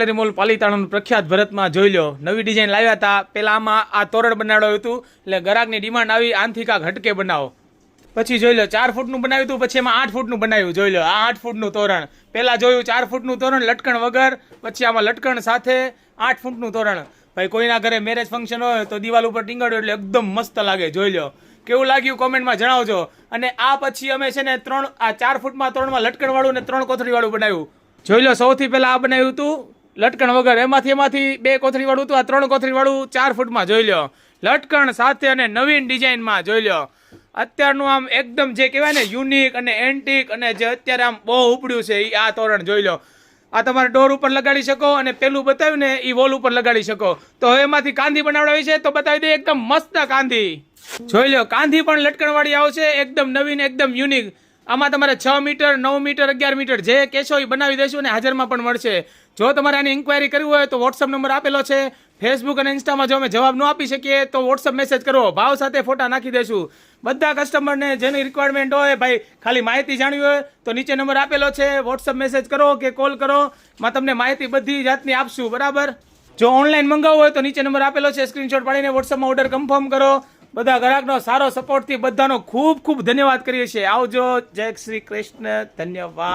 Mall પાલીતાણાનું પ્રખ્યાત ભરતમાં જોઈ લો નવી ડિઝાઇન લાવ્યા હતા પેલા આમાં આ તોરણ બનાવ્યું હતું. એટલે ગ્રાહકની ડિમાન્ડ આવી. આનથી કાંક હટકે બનાવો. પછી જોઈ લો ચાર ફૂટનું બનાવ્યું હતું. પછી એમાં આઠ ફૂટનું બનાવ્યું. જોઈ લો આ આઠ ફૂટનું તોરણ. પહેલાં જોયું ચાર ફૂટનું તોરણ, લટકણ વગર. પછી આમાં લટકણ સાથે આઠ ફૂટનું તોરણ. ભાઈ, કોઈના ઘરે મેરેજ ફંક્શન હોય તો દિવાલ ઉપર ટીંગાડો એટલે એકદમ મસ્ત લાગે. જોઈ લો કેવું લાગ્યું કોમેન્ટમાં જણાવજો. અને આ પછી અમે છે ને ત્રણ, આ ચાર ફૂટમાં ત્રણમાં લટકણવાળું અને ત્રણ કોથળીવાળું બનાવ્યું. જોઈ લો સૌથી પહેલાં આ બનાવ્યું હતું લટકણ વગર. એમાંથી એમાંથી બે કોથળીવાળું હતું, આ ત્રણ કોથળીવાળું ચાર ફૂટમાં જોઈ લો લટકણ સાથે અને નવીન ડિઝાઇનમાં જોઈ લો અત્યારનું આમ એકદમ જે કહેવાય ને, યુનિક અને એન્ટિક અને જે અત્યારે આમ બહુ ઉપડ્યું છે એ આ તોરણ જોઈ લો આ તમારે ડોર ઉપર લગાડી શકો અને પેલું બતાવ્યું ને એ વોલ ઉપર લગાડી શકો. તો હવે એમાંથી કાંધી બનાવડાવી છે, તો બતાવી દે એકદમ મસ્ત કાંધી. જોઈ લો કાંધી પણ લટકણવાળી આવશે, એકદમ નવીન, એકદમ યુનિક આમાં તમારે છ મીટર, નવ મીટર, અગિયાર મીટર જે કહેશો એ બનાવી દઈશું અને હાજરમાં પણ મળશે. જો તમારે આની ઇન્ક્વાયરી કરવી હોય તો વોટ્સઅપ નંબર આપેલો છે. ફેસબુક અને ઇન્સ્ટામાં જો અમે જવાબ ન આપી શકીએ તો વોટ્સઅપ મેસેજ કરો. ભાવ સાથે ફોટા નાખી દઈશું બધા કસ્ટમરને જેની રિક્વાયરમેન્ટ હોય, ભાઈ, ખાલી માહિતી જાણવી હોય તો નીચે નંબર આપેલો છે. વોટ્સઅપ મેસેજ કરો કે કોલ કરો. માં તમને માહિતી બધી જાતની આપશું. બરાબર? જો ઓનલાઈન મંગાવવું હોય તો નીચે નંબર આપેલો છે સ્ક્રીનશોટ પાડીને વોટ્સઅપમાં ઓર્ડર કન્ફર્મ કરો. બધા ગ્રાહકનો સારો સપોર્ટથી બધાનો ખૂબ ખૂબ ધન્યવાદ કરીએ છીએ. આવજો. જય શ્રી કૃષ્ણ. ધન્યવાદ.